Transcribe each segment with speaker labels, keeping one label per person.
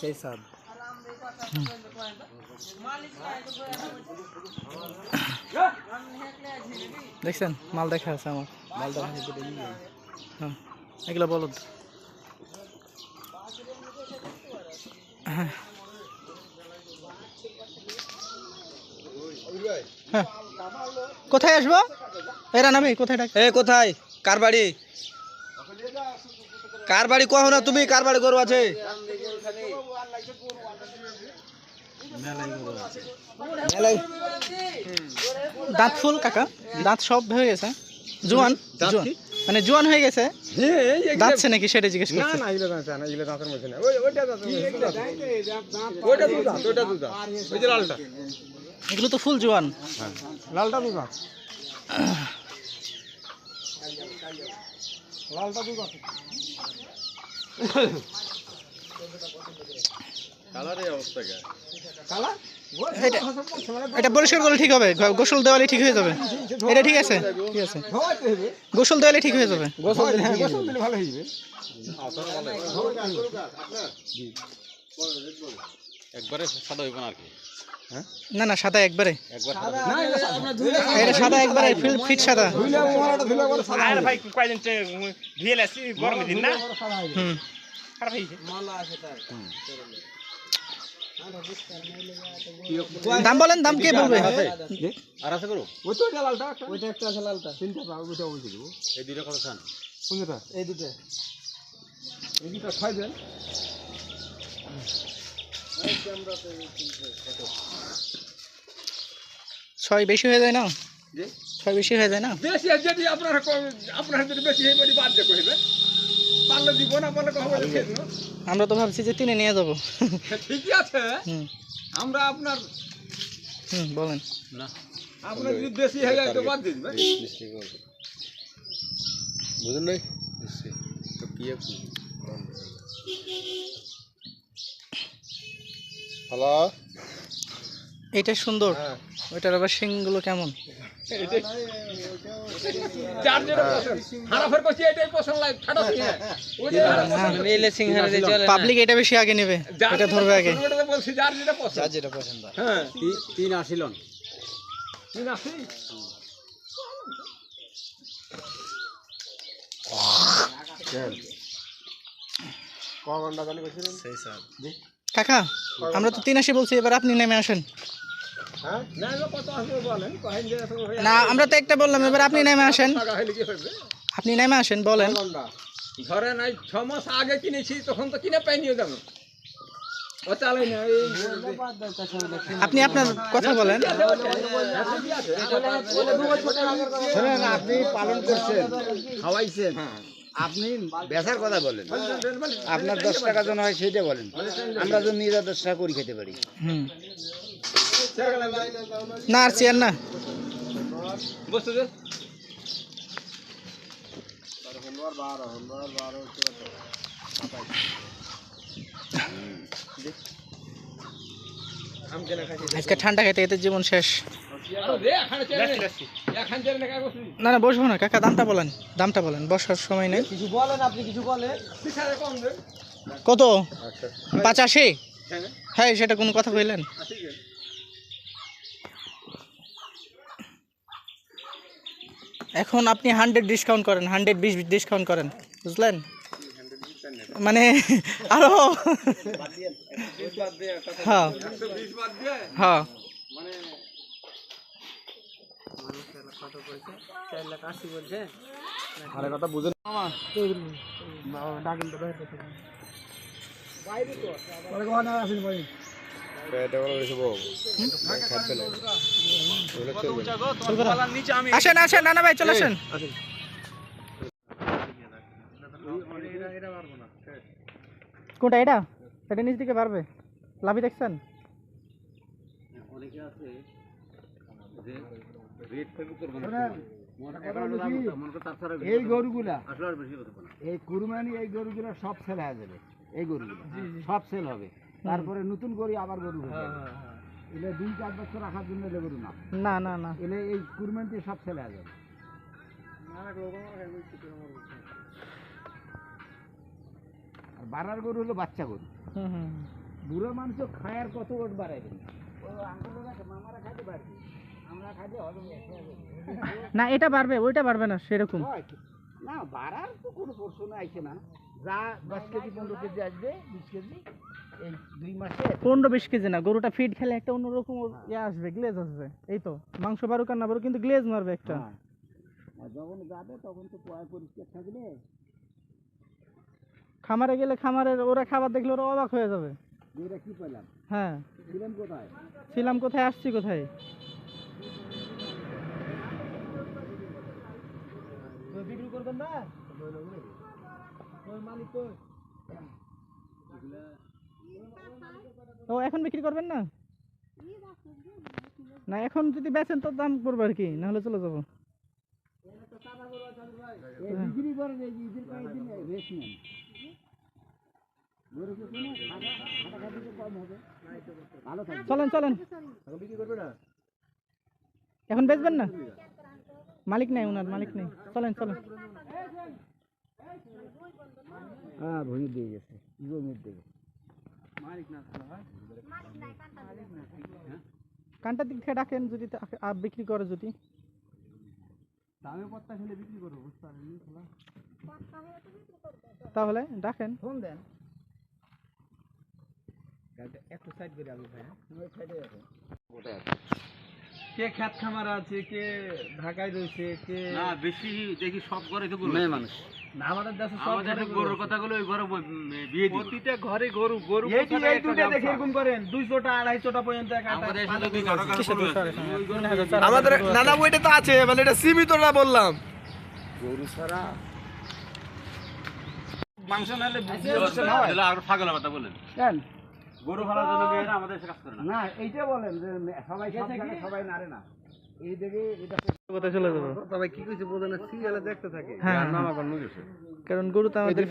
Speaker 1: সেই দেখছেন? মাল দেখা আছে আমার।
Speaker 2: কেটে নিয়ে
Speaker 1: হ্যাঁ। এগুলো বলদ। হ্যাঁ। হ্যাঁ। কোথায় আসব? এরা নামে কোথায় ডাক?
Speaker 2: এ কোথায়? কার বাড়ি? কার বাড়ি কহ না তুমি? কার বাড়ি গরু আছে?
Speaker 1: দাঁত ফুল কাকা? দাঁত সব হয়ে গেছে। জোয়ান?
Speaker 2: দাঁত
Speaker 1: জোয়ান। মানে জোয়ান হয়ে গেছে?
Speaker 2: যে-
Speaker 1: দাঁতছে নাকি সেটা জিজ্ঞেস
Speaker 2: না
Speaker 1: করছে।
Speaker 2: না এগুলো দাঁত না এগুলো দাঁতের মধ্যে না। ওই ওইটা দাঁতের ওইটা দু দাঁত ওইটা দু দাঁত। ওই যে লালটা।
Speaker 1: এগুলো তো ফুল জোয়ান।
Speaker 2: লালটা দু দাঁত। লালটা দু দাঁত।
Speaker 1: এটা এটা পরিষ্কার করলে ঠিক হবে। গোসল দেওয়ালে ঠিক হয়ে যাবে। এটা ঠিক আছে? ঠিক আছে। গোসল দেওয়ালে ঠিক হয়ে যাবে।
Speaker 2: হ্যাঁ, গোসল দিলে ভালো হয়ে যাবে
Speaker 3: একবারে সাদা হইব না আর কি?
Speaker 2: হ্যাঁ?
Speaker 1: না না সাদা একবারে।
Speaker 3: একবার
Speaker 2: না এটা আপনার ধুইলে
Speaker 1: এটা সাদা একবারে ফিল ফিট সাদা।
Speaker 2: ধুইলে মোহরাটা ধুইলে পরে সাদা
Speaker 4: আর ভাই কয়দিন আসছি গরমের দিন না?
Speaker 2: যাবে। সাদা হয়ে যাবে।
Speaker 1: হুম
Speaker 4: খারাপ হয়েছে
Speaker 1: দাম বলেন দাম কে বলবে?
Speaker 3: আর আছে করো
Speaker 2: ওই তো লালটা। ওইটা একটা আছে লালটা। তিনটা পাবো ওইটা বলছি
Speaker 3: এই দুইটা কথা খান
Speaker 2: কোন দুটা এই দুটো এই দুটো খাই দেন।
Speaker 1: ছয় বেশি হয়ে যায় না?
Speaker 2: জি?
Speaker 1: ছয় বেশি হয়ে যায় না?
Speaker 2: বেশি আর যদি আপনার আপনার যদি বেশি হয়ে বলি বাদ দিয়ে কহিবেন পারলে দিব না পারলে
Speaker 1: আমরা তো ভাবছি যে তিনে নিয়ে যাব।
Speaker 2: ঠিকই আছে। আমরা আপনার
Speaker 1: হুম বলেন।
Speaker 3: না।
Speaker 2: আপনার যদি বেশি হয়ে যায় তো বাদ দিয়ে দিবেন।
Speaker 3: বুঝুন নাই? তো কি হ্যালো
Speaker 1: এটা সুন্দর। ওইটার আবার শিংগুলো কেমন?
Speaker 2: যার যেটা পছন্দ। হারাফের করছি এটাই পছন্দ লাগে ঠাটা সিংহে ওইটাই হারা পছন্দ।
Speaker 1: পাবলিক এটা বেশি আগে নেবে।
Speaker 2: যার
Speaker 1: এটা ধরবে আগে।
Speaker 2: পছন্দ ওটা তো বলছি যার যেটা পছন্দ।
Speaker 1: যেটা পছন্দ।
Speaker 2: হ্যাঁ।
Speaker 3: তিন আসিলন
Speaker 2: তিন আশি?
Speaker 1: কাকা আমরা তো তিন আশি বলছি এবার আপনি নেমে আসেন।
Speaker 2: হ্যাঁ না এবার কত আসবে বলেন কহেন যে এত হয়ে
Speaker 1: না আমরা তো একটা বললাম এবার আপনি নেমে আসেন। আপনি নেমে আসেন বলেন।
Speaker 2: ধরে নাই ছ মাস আগে কিনেছি তখন তো কিনে পাইনিও দাম ও চালাই না এই
Speaker 1: আপনি আপনার কথা বলেন।
Speaker 5: আপনি পালন করছেন। খাওয়াইছেন। আপনি বেচার কথা বলেন। আপনার দশ টাকা জন হয় সেইটা বলেন। আমরা তো নিজে দশ টাকা করে খেতে পারি।
Speaker 1: না আর চেয়ার না। আজকে ঠান্ডা খেতে খেতে জীবন শেষ। না না বসবো না কাকা দামটা বলেন দামটা বলেন বসার সময় নেই।
Speaker 2: কিছু বলেন আপনি কিছু বলেন।
Speaker 1: কত? পঁচাশি? হ্যাঁ সেটা কোনো কথা কইলেন। এখন আপনি হান্ড্রেড ডিসকাউন্ট করেন হান্ড্রেড বিশ ডিসকাউন্ট করেন বুঝলেন? মানে আরও হ্যাঁ। হ্যাঁ।
Speaker 2: আরে কথা বুঝেন
Speaker 1: আসেন আসেন নানা ভাই চলে আসেন। কোনটা এটা? এটা নিচ দিকে পারবে লাভি দেখছেন?
Speaker 3: অনেকে আছে যে
Speaker 5: এই গরুগুলা
Speaker 3: আর
Speaker 5: এই কুরবানি এই গরুগুলা সব সেল হয়ে যাবে এই গরুগুলো সব সেল হবে। তারপরে নতুন গরু আবার গরু এলে দুই চার বছর রাখার জন্য এলে গরু না।
Speaker 1: না না না।
Speaker 5: এলে এই কুরবানিতে সব সেল হয়ে যাবে। বাড়ার গরু হলো বাচ্চা গরু।
Speaker 1: হুম হুম।
Speaker 5: বুড়ো মানুষ খায়ার কত ওট বাড়াইবে ও মামারা খাইতে পারবে
Speaker 1: না এটা বাড়বে ওইটা বাড়বে না সেরকম।
Speaker 5: না বাড়ার তো কোনো প্রশ্ন আইছে না। যা দশ কেজি পনেরো কেজি আসবে বিশ কেজি এই দুই মাসে।
Speaker 1: পনেরো বিশ কেজি না গরুটা ফিট খেলে একটা অন্যরকম ইয়ে আসবে গ্লেজ আসবে এই তো। মাংস বারুক আর না বারুক কিন্তু গ্লেজ মারবে একটা।
Speaker 5: হ্যাঁ। যখন যাবে তখন তো পয় পরিষ্কার থাকলে
Speaker 1: খামারে গেলে খামারের ওরা খাবার দেখলে ওরা অবাক হয়ে যাবে।
Speaker 5: এটা কি পেলাম
Speaker 1: হ্যাঁ।
Speaker 5: ছিলাম কোথায়?
Speaker 1: ছিলাম কোথায় আসছি কোথায়?
Speaker 5: বিক্রি করবেন না?
Speaker 1: ও এখন বিক্রি করবেন না? না এখন যদি বেচেন তো দাম পড়বে আর কি নাহলে চলে যাব। চলেন চলেন। এখন বেচবেন না? মালিক নাই ওনার মালিক নেই। চলেন চলেন।
Speaker 5: হ্যাঁ ভুঁড়ি দিয়ে গেছে জমির দিকে
Speaker 1: কানটার দিক থেকে ডাকেন যদি তা- বিক্রি করে যদি।
Speaker 5: দামে পত্তা খেলে বিক্রি করব বুঝতে পারেন
Speaker 1: তাহলে ডাকেন।
Speaker 5: ফোন দেন। একটু সাইড করে আমি ভাই ওই সাইডে আছে
Speaker 2: কে খ্যাত খামার আছে কে ঢাকায় রয়েছে কে
Speaker 3: না বেশি দেখি সব ঘরে তো গরু
Speaker 5: মেয়ে মানুষ।
Speaker 2: না, আমাদের দেশে সব
Speaker 3: আমাদের গরুর কথাগুলো ওই ঘরে বিয়ে দিই
Speaker 2: প্রতিটা ঘরে গরু গরু
Speaker 3: এই এই দুইটা দেখে
Speaker 2: এরকম করেন পর্যন্ত এক
Speaker 3: আমাদের সাথে দুই
Speaker 6: আমাদের নানা বইটা তো আছে মানে এটা সীমিতটা বললাম।
Speaker 5: গরু ছাড়া
Speaker 2: মাংস নাহলে
Speaker 3: তাহলে আর পাগল কথা বলেন।
Speaker 5: কেন?
Speaker 3: গরু ফালার জন্য মেয়েরা আমাদের এসে কাজ করে না।
Speaker 5: না এইটা বলেন যে সবাই সবাই নারে না। এই দিকে এটা
Speaker 1: কোথায় চলে যাব?
Speaker 6: তবে কি কইছে বোঝে না সিরিয়ালে দেখতে থাকে।
Speaker 1: হ্যাঁ। কারণ গরু তো আমাদের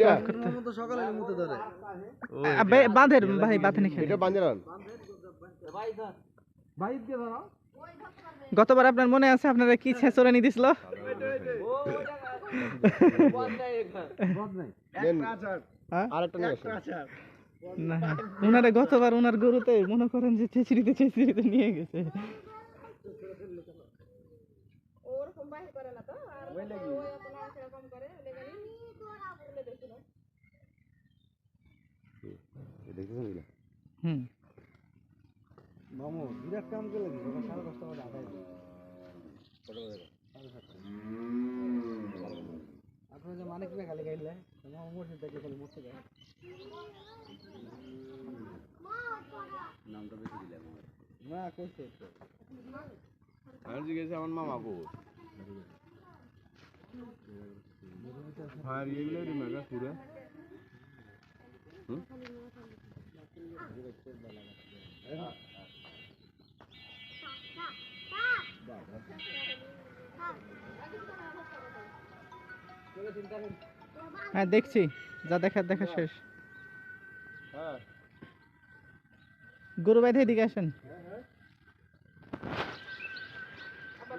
Speaker 1: বাঁধের ভাই বাঁধে গতবার আপনার মনে আছে আপনারা কি ছেঁচড়ে নিয়ে দিছিল?
Speaker 6: আরেকটা নিয়ে আসেন।
Speaker 1: না ওনারা গতবার ওনার গরুতে মনে করেন যে চেঁচড়িতে চেঁচড়িতে নিয়ে গেছে। হুম।
Speaker 5: মামু বিরাট কাম করে লাগি সকাল সাড়ে দশটা বাজে আদায় আপনার যে মানিক না খালি গাইলে মামু মসজিদ থেকে খালি যায়
Speaker 3: নামটা বেশি দিলাম
Speaker 5: না কইছে। তো
Speaker 6: আমি জিজ্ঞেস আমার মামা কো আর এগুলো মেগা পুরা।
Speaker 1: হ্যাঁ দেখছি। যা দেখার দেখা শেষ। গরু বাইধে এদিকে আসেন।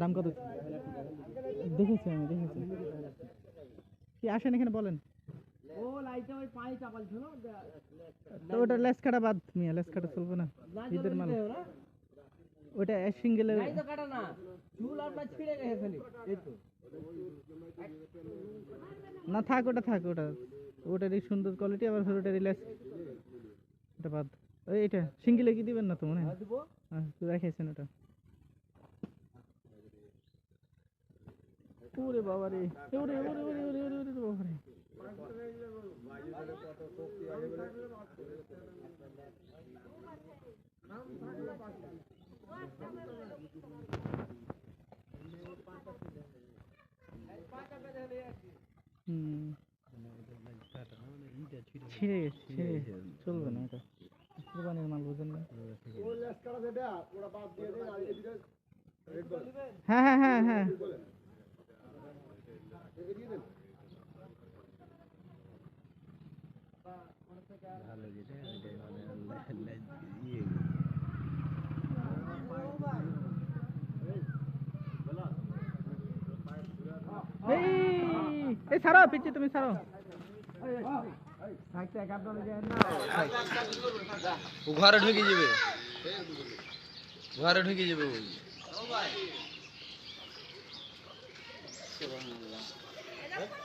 Speaker 1: দাম কত? দেখেছি আমি দেখেছি। কি আসেন এখানে বলেন। ওটা লেস কাটা বাদ মিয়া লেস কাটা চলবে না। ঈদের মাল। ওটা সিঙ্গেলের
Speaker 5: না।
Speaker 1: থাক ওটা থাক ওটা। ওটারই সুন্দর কোয়ালিটি আবার ওটারই লেস। ওটা বাদ। ওই এটা সিঙ্গেলে কি দিবেন না তো মনে হয়? হ্যাঁ রেখেছেন ওটা। ওরে বাবা রে ওরে ওরে ওরে ওরে ওরে ওরে বাবা রে ছিঁড়ে গেছে চলবে না এটা। মাল না। হ্যাঁ হ্যাঁ হ্যাঁ হ্যাঁ। এই এই ছাড়ো পিচ্ছি তুমি
Speaker 7: ও ঘরে ঢুকে যাবে। ঘরে ঢুকে যাবে ওই
Speaker 8: Okay.